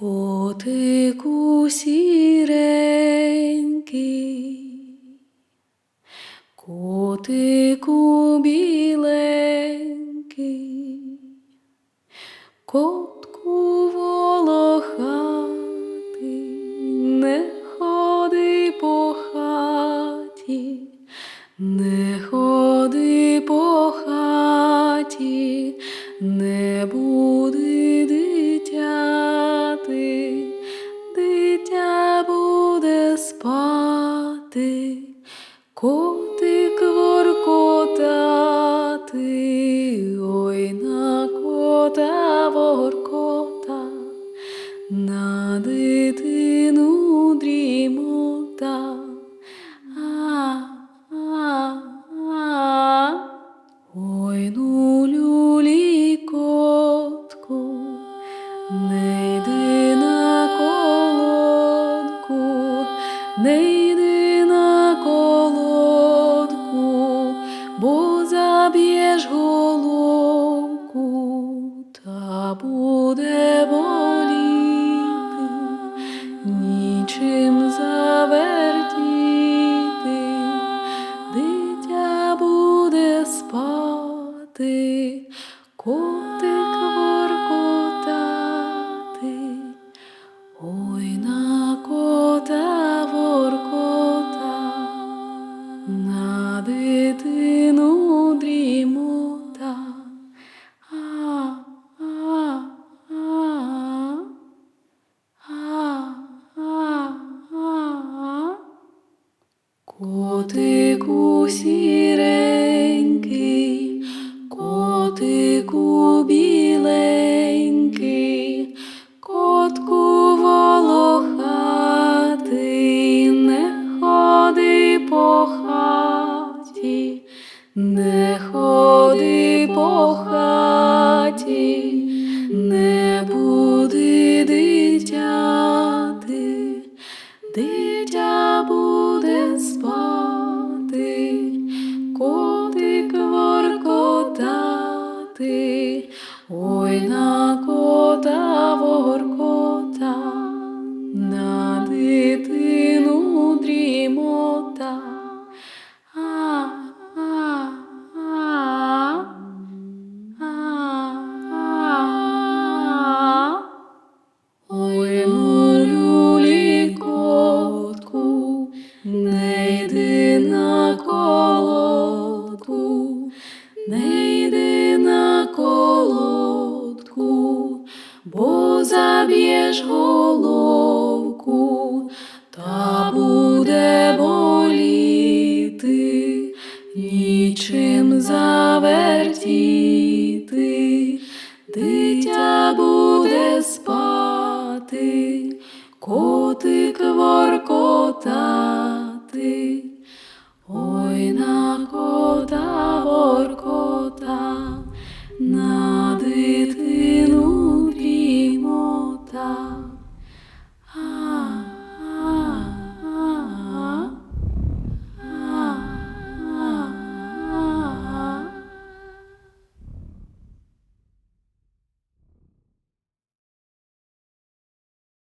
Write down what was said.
Котику сіренький, котику біленький, котку волохатий, не ходи по хаті, не спати, котик воркотати, ой на кота воркота, на дитину дрімота. А, а, ну не йди на колодку, не йди колодку, бо заб'єш головку, та буде боліти, нічим завертіти, дитя буде спати, Котику сіренький, котику біленький, котку волохатий, не ходи по хаті, не ой кота воркота, на дитину дрімота. Ой, ну люлі котку, не йди наб'єш головку, та буде боліти, нічим завертіти, дитя буде спати, котик воркотати, ой на кота воркота. на